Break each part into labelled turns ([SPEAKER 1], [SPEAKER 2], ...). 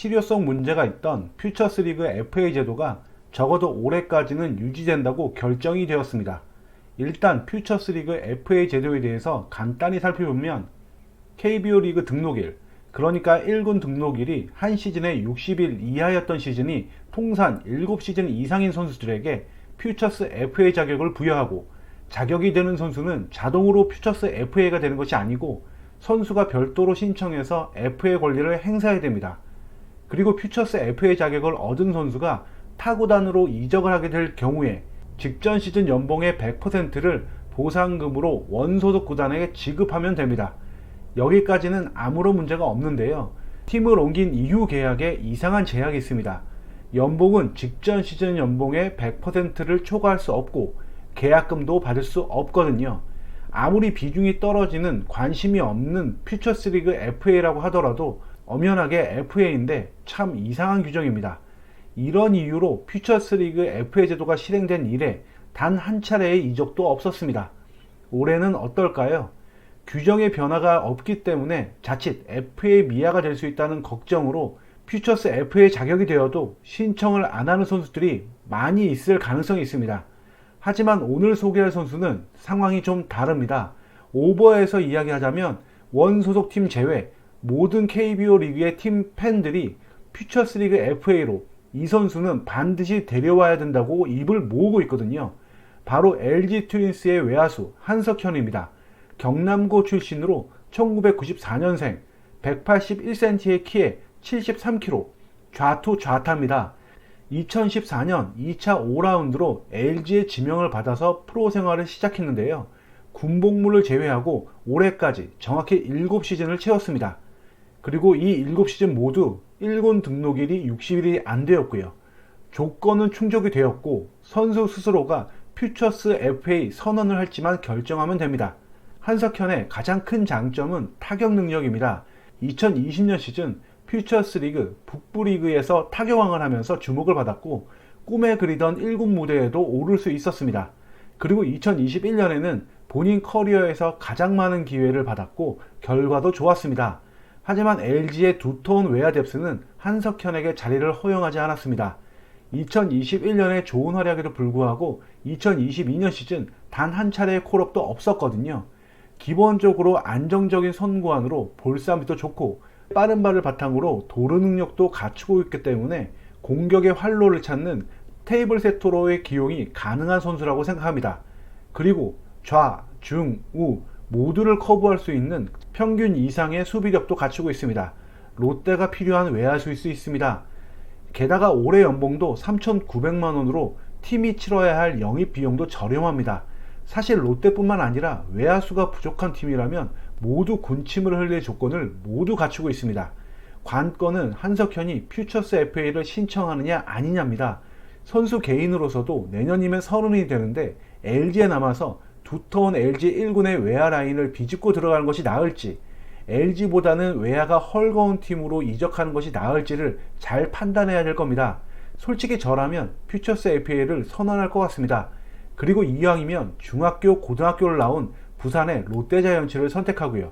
[SPEAKER 1] 실효성 문제가 있던 퓨처스 리그 FA 제도가 적어도 올해까지는 유지된다고 결정이 되었습니다. 일단 퓨처스 리그 FA 제도에 대해서 간단히 살펴보면 KBO 리그 등록일, 그러니까 1군 등록일이 한 시즌에 60일 이하였던 시즌이 통산 7시즌 이상인 선수들에게 퓨처스 FA 자격을 부여하고 자격이 되는 선수는 자동으로 퓨처스 FA가 되는 것이 아니고 선수가 별도로 신청해서 FA 권리를 행사해야 됩니다. 그리고 퓨처스 FA 자격을 얻은 선수가 타구단으로 이적을 하게 될 경우에 직전 시즌 연봉의 100%를 보상금으로 원소속 구단에게 지급하면 됩니다. 여기까지는 아무런 문제가 없는데요. 팀을 옮긴 이후 계약에 이상한 제약이 있습니다. 연봉은 직전 시즌 연봉의 100%를 초과할 수 없고 계약금도 받을 수 없거든요. 아무리 비중이 떨어지는 관심이 없는 퓨처스 리그 FA라고 하더라도 엄연하게 FA인데 참 이상한 규정입니다. 이런 이유로 퓨처스 리그 FA 제도가 실행된 이래 단 한 차례의 이적도 없었습니다. 올해는 어떨까요? 규정의 변화가 없기 때문에 자칫 FA 미아가 될 수 있다는 걱정으로 퓨처스 FA 자격이 되어도 신청을 안 하는 선수들이 많이 있을 가능성이 있습니다. 하지만 오늘 소개할 선수는 상황이 좀 다릅니다. 오버에서 이야기하자면 원 소속팀 제외 모든 KBO 리그의 팀 팬들이 퓨처스 리그 FA로 이 선수는 반드시 데려와야 된다고 입을 모으고 있거든요. 바로 LG 트윈스의 외야수 한석현입니다. 경남고 출신으로 1994년생 181cm의 키에 73kg 좌투 좌타입니다. 2014년 2차 5라운드로 LG의 지명을 받아서 프로 생활을 시작했는데요. 군복무를 제외하고 올해까지 정확히 7시즌을 채웠습니다. 그리고 이 7시즌 모두 1군 등록일이 60일이 안 되었고요. 조건은 충족이 되었고 선수 스스로가 퓨처스 FA 선언을 할지만 결정하면 됩니다. 한석현의 가장 큰 장점은 타격 능력입니다. 2020년 시즌 퓨처스 리그 북부 리그에서 타격왕을 하면서 주목을 받았고 꿈에 그리던 1군 무대에도 오를 수 있었습니다. 그리고 2021년에는 본인 커리어에서 가장 많은 기회를 받았고 결과도 좋았습니다. 하지만 LG의 두터운 외야 뎁스는 한석현에게 자리를 허용하지 않았습니다. 2021년에 좋은 활약에도 불구하고 2022년 시즌 단 한 차례의 콜업도 없었거든요. 기본적으로 안정적인 선구안으로 볼싸움도 좋고 빠른 발을 바탕으로 도루 능력도 갖추고 있기 때문에 공격의 활로를 찾는 테이블 세터로의 기용이 가능한 선수라고 생각합니다. 그리고 좌, 중, 우 모두를 커버할 수 있는 평균 이상의 수비력도 갖추고 있습니다. 롯데가 필요한 외야수일 수 있습니다. 게다가 올해 연봉도 3,900만 원으로 팀이 치러야 할 영입 비용도 저렴합니다. 사실 롯데뿐만 아니라 외야수가 부족한 팀이라면 모두 군침을 흘릴 조건을 모두 갖추고 있습니다. 관건은 한석현이 퓨처스 FA를 신청하느냐 아니냐입니다. 선수 개인으로서도 내년이면 서른이 되는데 LG에 남아서 두터운 LG 1군의 외야 라인을 비집고 들어가는 것이 나을지 LG보다는 외야가 헐거운 팀으로 이적하는 것이 나을지를 잘 판단해야 될 겁니다. 솔직히 저라면 퓨처스 FA를 선언할 것 같습니다. 그리고 이왕이면 중학교, 고등학교를 나온 부산의 롯데자이언츠를 선택하고요.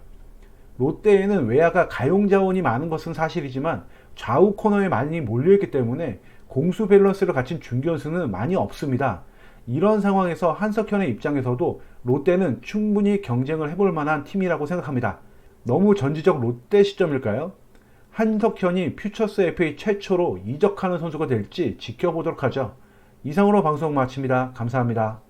[SPEAKER 1] 롯데에는 외야가 가용 자원이 많은 것은 사실이지만 좌우 코너에 많이 몰려있기 때문에 공수 밸런스를 갖춘 중견수는 많이 없습니다. 이런 상황에서 한석현의 입장에서도 롯데는 충분히 경쟁을 해볼 만한 팀이라고 생각합니다. 너무 전지적 롯데 시점일까요? 한석현이 퓨처스 FA 최초로 이적하는 선수가 될지 지켜보도록 하죠. 이상으로 방송 마칩니다. 감사합니다.